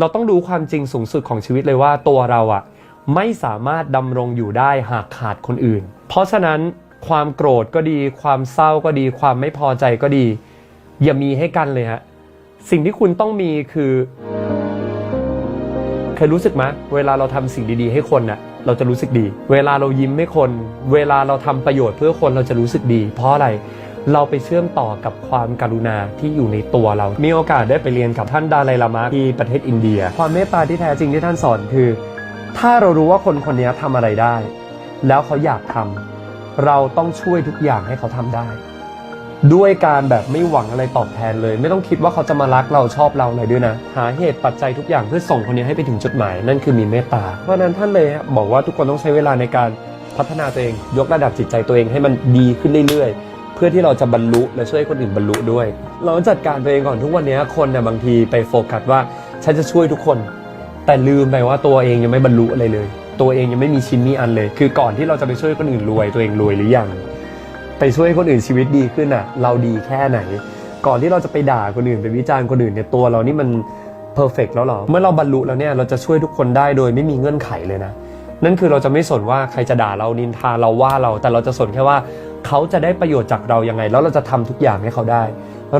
เราต้องรู้ความจริงสูงสุดของชีวิตเลยว่าตัวเราอะไม่สามารถดำรงอยู่ได้หากขาดคนอื่น เพราะฉะนั้นความโกรธก็ดี ความเศร้าก็ดี ความไม่พอใจก็ดี อย่ามีให้กันเลยฮะสิ่งที่คุณต้องมีคือ เคยรู้สึกไหมเวลาเราทำสิ่งดีๆ ให้คนน่ะเราจะรู้สึกดี เวลาเรายิ้มให้คน เวลาเราทำประโยชน์เพื่อคนเราจะรู้สึกดี เพราะอะไร เราไปเชื่อมต่อกับความการุณาที่อยู่ในตัวเรา มีโอกาสได้ไปเรียนกับท่านดาไลลามะที่ประเทศอินเดีย ความเมตตาที่แท้จริงที่ท่านสอนคือ ถ้าเรารู้ว่าคนคนนี้ทำอะไรได้ แล้วเขาอยากทำเราต้องช่วยทุกอย่างให้เขาทำได้ ด้วยการแบบไม่หวังอะไรตอบแทนเลย ไม่ต้องคิดว่าเขาจะมารักเราชอบเราเลยด้วยนะ หาเหตุปัจจัยทุกอย่างเพื่อส่งคนนี้ให้ไปถึงจุดหมาย นั่นคือมีเมตตาเพราะฉะนั้นท่านเลยบอกว่าทุกคนต้องใช้เวลาในการพัฒนาตัวเอง ยกระดับจิตใจตัวเองให้มันดีขึ้นเรื่อยๆ เพื่อที่เราจะบรรลุและช่วยคนอื่นบรรลุด้วย เราจัดการตัวเองก่อนทุกวันนี้คนเนี่ยบางทีไปโฟกัสว่าฉันจะช่วยทุกคน แต่ลืมไปว่าตัวเองยังไม่บรรลุอะไรเลย ตัวเองยังไม่มีชิ้นมีอันเลย คือก่อนที่เราจะไปช่วยคนอื่นรวยตัวเองรวยหรือยังไปช่วยคนอื่นชีวิตดีขึ้นอะ เราดีแค่ไหน ก่อนที่เราจะไปด่าคนอื่นไปวิจารณ์คนอื่นเนี่ยตัวเรานี่มันเพอร์เฟกแล้วหรอเมื่อเราบรรลุแล้วเนี่ยเราจะช่วยทุกคนได้โดยไม่มีเงื่อนไขเลยนะนั่นคือเราจะไม่สนว่าใครจะด่าเรานินทาเราว่าเรา แต่เราจะสนแค่ว่า เขาจะได้ประโยชน์จากเรายังไง แล้วเราจะทำทุกอย่างให้เขาได้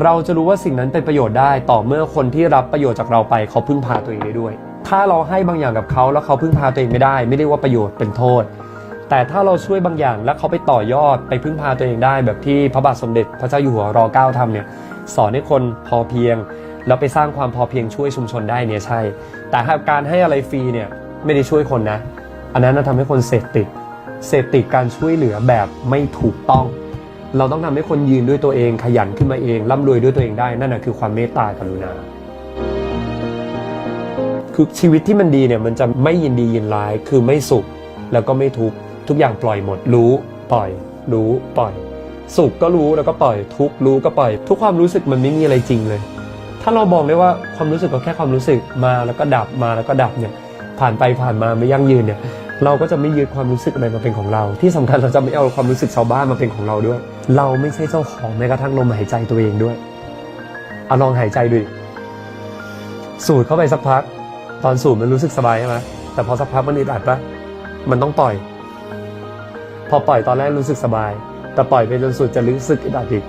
เราจะรู้ว่าสิ่งนั้นเป็นประโยชน์ได้ ต่อเมื่อคนที่รับประโยชน์จากเราไปเขาพึ่งพาตัวเองได้ด้วย ถ้าเราให้บางอย่างกับเขาแล้วเขาพึ่งพาตัวเองไม่ได้ ไม่ได้ว่าประโยชน์เป็นโทษ แต่ถ้าเราช่วยบางอย่างแล้วเขาไปต่อยอดไปพึ่งพาตัวเองได้ แบบที่พระบาทสมเด็จพระเจ้าอยู่หัวรอเก้าทำเนี่ยสอนให้คนพอเพียง แล้วไปสร้างความพอเพียงช่วยชุมชนได้เนี่ยใช่ แต่การให้อะไรฟรีเนี่ยไม่ได้ช่วยคนนะ อันนั้นนะทำให้คนเสพติด เสพติดการช่วยเหลือแบบไม่ถูกต้อง เราต้องทำให้คนยืนด้วยตัวเองขยันขึ้นมาเองร่ำรวยด้วยตัวเองได้นั่นนะคือความเมตตากรุณาคือชีวิตที่มันดีเนี่ยมันจะไม่ยินดียินร้ายคือไม่สุขแล้วก็ไม่ทุกข์ทุกอย่างปล่อยหมดรู้ปล่อย รู้ปล่อย สุขก็รู้แล้วก็ปล่อย ทุกรู้ก็ปล่อย ทุกความรู้สึกมันไม่มีอะไรจริงเลย ถ้าเรามองได้ว่าความรู้สึกก็แค่ความรู้สึกมาแล้วก็ดับมาแล้วก็ดับเนี่ยผ่านไปผ่านมาไม่ยั่งยืนเนี่ย เราก็จะไม่ยึดความรู้สึกอะไรมาเป็นของเรา ที่สำคัญเราจะไม่เอาความรู้สึกชาวบ้านมาเป็นของเราด้วย เราไม่ใช่เจ้าของแม้กระทั่งลมหายใจตัวเองด้วยเอาลองหายใจดูสูดเข้าไปสักพัก ตอนสูบมันรู้สึกสบายใช่ไหมแต่พอสักพักมันอึดอัดปะมันต้องปล่อย พอปล่อยตอนแรกรู้สึกสบาย แต่ปล่อยไปจนสุดจะรู้สึกอึดอัดอีก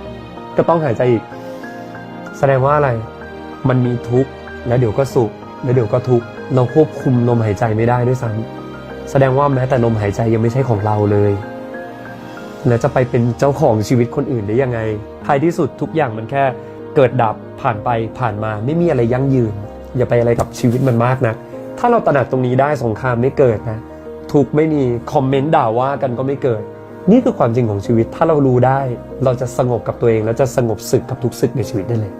ก็ต้องหายใจอีก แสดงว่าอะไร มันมีทุกข์แล้วเดี๋ยวก็สุขแล้วเดี๋ยวก็ทุกข์เราควบคุมลมหายใจไม่ได้ด้วยซ้ำ แสดงว่าแม้แต่ลมหายใจยังไม่ใช่ของเราเลย แล้วจะไปเป็นเจ้าของชีวิตคนอื่นได้ยังไงท้ายที่สุดทุกอย่างมันแค่เกิดดับผ่านไปผ่านมาไม่มีอะไรยั่งยืน อย่าไปอะไรกับชีวิตมันมากนะถ้าเราตระหนักตรงนี้ได้สงครามไม่เกิดนะทุกไม่มีคอมเมนต์ด่าว่ากันก็ไม่เกิด นี่คือความจริงของชีวิตถ้าเรารู้ได้ เราจะสงบกับตัวเองแล้วจะสงบศึกกับทุกศึกในชีวิตได้เลย